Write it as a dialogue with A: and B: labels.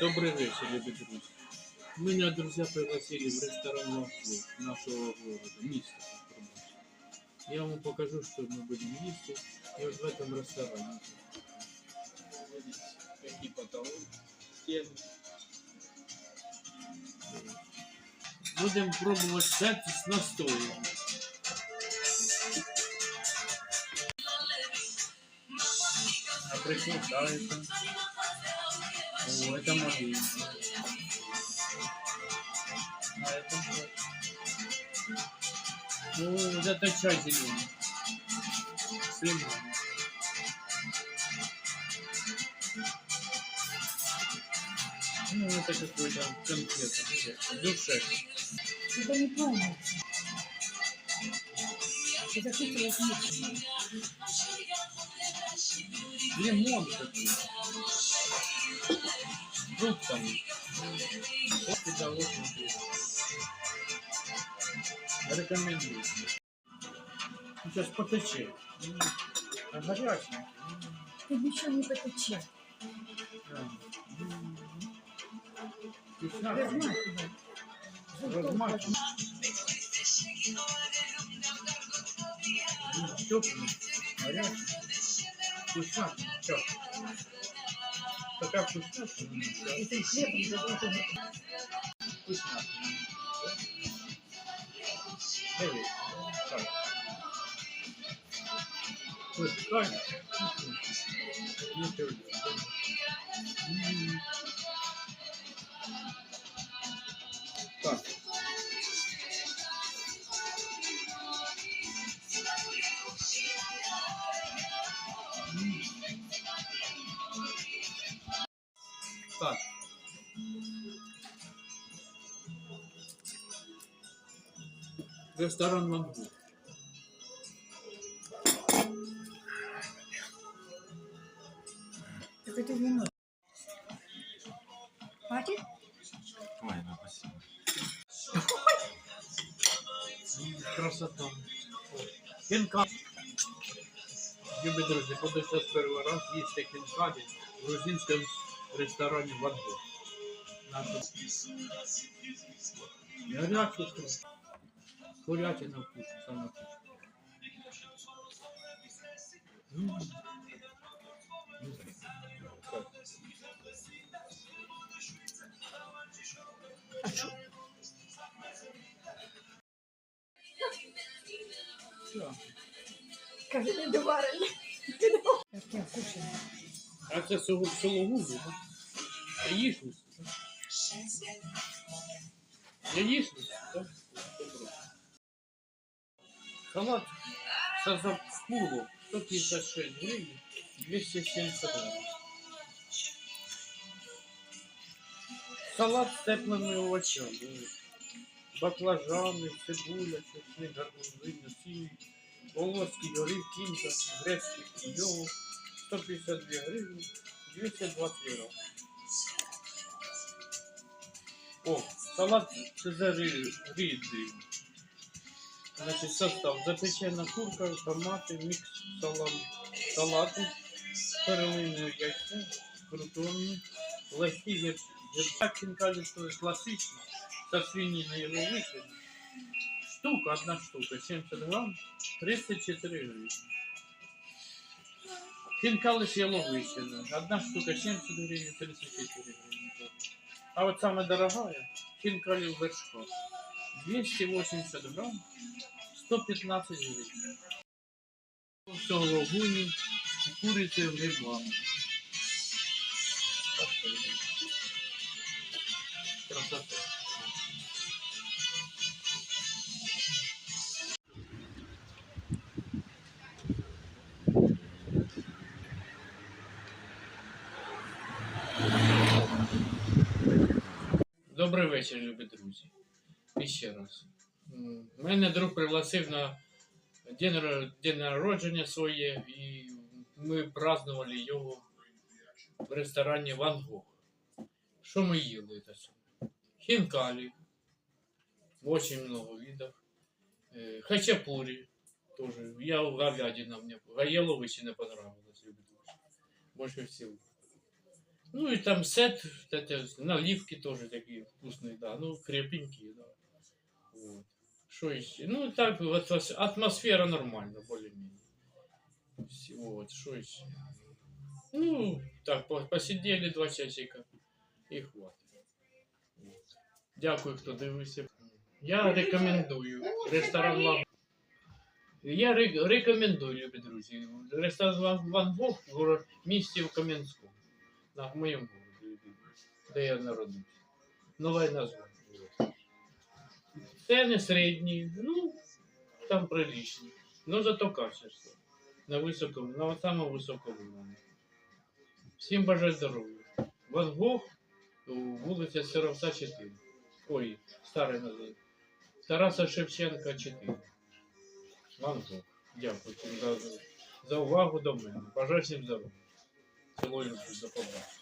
A: Добрый вечер, любые друзья. Меня друзья пригласили в ресторан «Москву» нашего города, места. Я вам покажу, что мы будем есть и вот в этом ресторане. Видите, какие потолки, стены. Будем пробовать сет с настоем. А приглашается. О, это мои. А это что? О, вот это чай зеленый. С лимоном. Ну, это какой-то конфет. Душе.
B: Это не полностью. Это возможно.
A: Лимон какой. С фруктами. Вот это очень вкусно. Рекомендую. Сейчас потече. М, А горячий.
B: Ты ничего не потече.
A: Вкусно.
B: Размахивай.
A: Размахивай. Теплый, горячий. Вкусно. Все. Такая вкусняшка.
B: И ты хлеб не задолжен.
A: Вкусно. Давай. Так. Пускай. Не Так. Ресторан Мангу.
B: Так это вино. Хватит?
C: Ой, ну спасибо.
A: Красота. Хинкали. Любі друзі, буду зараз перший раз їсти хінкалі ресторане в отбор. Надо... Горячий суп. Курятина вкусно, самое вкусное. Каждый дворник. Какие.
B: А
A: це сулугузи, так? Я їжність. Я їжність, так? Добре. Салат сазапулу 156 гривень, 270 гривень. Салат з теплими овочами. Баклажани, цибуля, чесник, гарбузи, насіння, волоський горіх, кінка, грецький йогурт, 152 гривні, 220 гривень. О, салат Цезарі рідний. Значить, состав. Запечена курка, томати, мікс салам, салату, перелинне яйце, крутони, легкі каже, що класично, со свинини його висадить. Штука, одна штука, 70 грам, 34 гривні. Хинкали з яловичини. Одна штука 70 гривень, 34 гривні. А вот самая дорогая, хинкали в вершках. 280 грамм, 115 гривен. Все логуни, курицы в грибами. Красота. Добрий вечір, любі друзі. І ще раз. Мене друг пригласив на день, народження своє, і ми празднували його в ресторані Ван Гог. Що ми їли? Хінкалі. Очень много видов. Э, Хачапури тоже. Я говядина мне. Яловичи не понравилось, любі друзі. Больше всего. Ну и там сет, вот это, наливки тоже такие вкусные, да, ну крепенькие, да. Вот. Что еще? Ну так, вот ас- атмосфера нормальная, более-менее. Всё, Вот, что еще? Ну, так, по- посидели два часика і хватить. От. Дякую, хто дивився. Я рекомендую ресторан Ван. Я ре- рекомендую, любі друзі. Ресторан Ван, Ван Гог в город, місті в Кам'янському. На моєму де я народився. Нове названня. Ціни середні, ну, там приличні. Ну, зато качество. На високому, на самому високому рівні. Всім бажаю здоров'я. Ван Гог, вулиця Сировца 4. Ой, старий назив. Тараса Шевченка 4. Ван Гог. Дякую за, за увагу до мене. Бажаю всім здоров'я. Цілую до побачення.